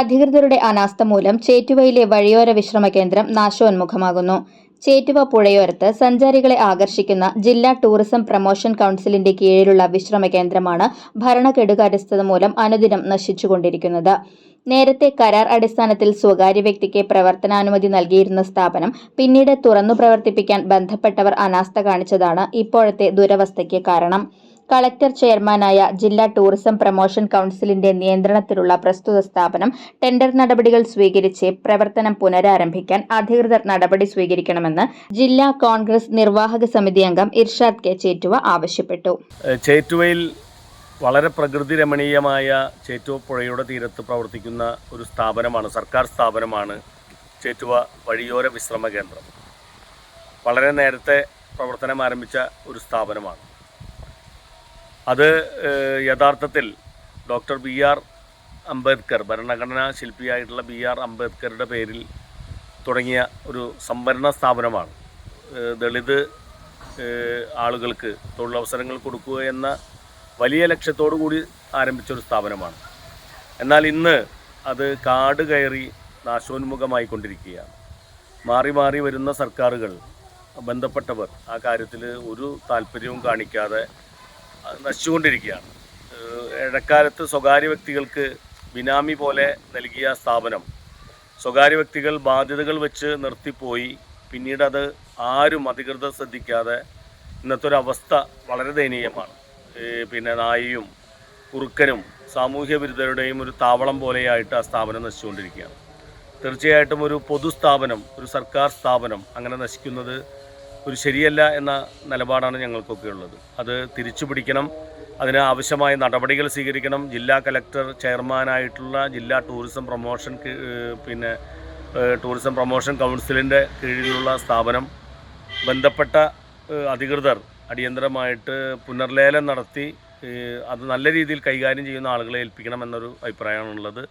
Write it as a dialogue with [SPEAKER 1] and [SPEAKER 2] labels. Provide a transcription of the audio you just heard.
[SPEAKER 1] അധികൃതരുടെ അനാസ്ഥ മൂലം ചേറ്റുവയിലെ വഴിയോര വിശ്രമ കേന്ദ്രം നാശോന്മുഖമാകുന്നു. ചേറ്റുവ പുഴയോരത്ത് സഞ്ചാരികളെ ആകർഷിക്കുന്ന ജില്ലാ ടൂറിസം പ്രൊമോഷൻ കൗൺസിലിന്റെ കീഴിലുള്ള വിശ്രമ കേന്ദ്രമാണ് ഭരണകെടുകാര്യസ്ഥത മൂലം അനുദിനം നശിച്ചുകൊണ്ടിരിക്കുന്നത്. നേരത്തെ കരാർ അടിസ്ഥാനത്തിൽ സ്വകാര്യ വ്യക്തിക്ക് പ്രവർത്തനാനുമതി നൽകിയിരുന്ന സ്ഥാപനം പിന്നീട് തുറന്നു പ്രവർത്തിപ്പിക്കാൻ ബന്ധപ്പെട്ടവർ അനാസ്ഥ കാണിച്ചതാണ് ഇപ്പോഴത്തെ ദുരവസ്ഥയ്ക്ക് കാരണം. കളക്ടർ ചെയർമാനായ ജില്ലാ ടൂറിസം പ്രൊമോഷൻ കൗൺസിലിന്റെ നിയന്ത്രണത്തിലുള്ള പ്രസ്തുത സ്ഥാപനം ടെൻഡർ നടപടികൾ സ്വീകരിച്ച് പ്രവർത്തനം പുനരാരംഭിക്കാൻ അധികൃതർ നടപടി സ്വീകരിക്കണമെന്ന് ജില്ലാ കോൺഗ്രസ് നിർവാഹക സമിതി അംഗം ഇർഷാദ് കെ ചേറ്റുവ ആവശ്യപ്പെട്ടു.
[SPEAKER 2] ചേറ്റുവയിൽ വളരെ പ്രകൃതി രമണീയമായ ചേറ്റുവ പുഴയുടെ തീരത്ത് പ്രവർത്തിക്കുന്ന ഒരു സ്ഥാപനമാണ് സർക്കാർ സ്ഥാപനമാണ് ചേറ്റുവ വഴിയോര വിശ്രമ കേന്ദ്രം. വളരെ നേരത്തെ പ്രവർത്തനം ആരംഭിച്ച ഒരു സ്ഥാപനമാണ്. അത് യഥാർത്ഥത്തിൽ ഡോക്ടർ ബി ആർ അംബേദ്കർ ഭരണഘടനാ ശില്പിയായിട്ടുള്ള ബി ആർ അംബേദ്കറുടെ പേരിൽ തുടങ്ങിയ ഒരു സംഭരണ സ്ഥാപനമാണ്. ദളിത് ആളുകൾക്ക് തൊഴിലവസരങ്ങൾ കൊടുക്കുക എന്ന വലിയ ലക്ഷ്യത്തോടു കൂടി ആരംഭിച്ചൊരു സ്ഥാപനമാണ്. എന്നാൽ ഇന്ന് അത് കാട് കയറി നാശോന്മുഖമായി കൊണ്ടിരിക്കുകയാണ്. മാറി മാറി വരുന്ന സർക്കാരുകൾ ബന്ധപ്പെട്ടവർ ആ കാര്യത്തിൽ ഒരു താല്പര്യവും കാണിക്കാതെ നശിച്ചുകൊണ്ടിരിക്കുകയാണ്. ഇടക്കാലത്ത് സ്വകാര്യ വ്യക്തികൾക്ക് ബിനാമി പോലെ നൽകിയ സ്ഥാപനം സ്വകാര്യ വ്യക്തികൾ ബാധ്യതകൾ വെച്ച് നിർത്തിപ്പോയി. പിന്നീട് അത് ആരും അധികൃതർ ശ്രദ്ധിക്കാതെ ഇന്നത്തെ ഒരു അവസ്ഥ വളരെ ദയനീയമാണ്. പിന്നെ നായയും കുറുക്കനും സാമൂഹ്യ വിരുദ്ധരുടെയും ഒരു താവളം പോലെയായിട്ട് ആ സ്ഥാപനം നശിച്ചുകൊണ്ടിരിക്കുകയാണ്. തീർച്ചയായിട്ടും ഒരു പൊതുസ്ഥാപനം ഒരു സർക്കാർ സ്ഥാപനം അങ്ങനെ നശിക്കുന്നത് ഒരു ശരിയല്ല എന്ന നിലപാടാണ് ഞങ്ങൾക്കൊക്കെ ഉള്ളത്. അത് തിരിച്ചു പിടിക്കണം. അതിന് ആവശ്യമായ നടപടികൾ സ്വീകരിക്കണം. ജില്ലാ കലക്ടർ ചെയർമാനായിട്ടുള്ള ജില്ലാ ടൂറിസം പ്രൊമോഷൻ പിന്നെ ടൂറിസം പ്രൊമോഷൻ കൗൺസിലിന്റെ കീഴിലുള്ള സ്ഥാപനം. ബന്ധപ്പെട്ട അധികൃതർ അടിയന്തരമായിട്ട് പുനർലേലം നടത്തി അത് നല്ല രീതിയിൽ കൈകാര്യം ചെയ്യുന്ന ആളുകളെ ഏൽപ്പിക്കണം എന്നൊരു അഭിപ്രായമാണുള്ളത്.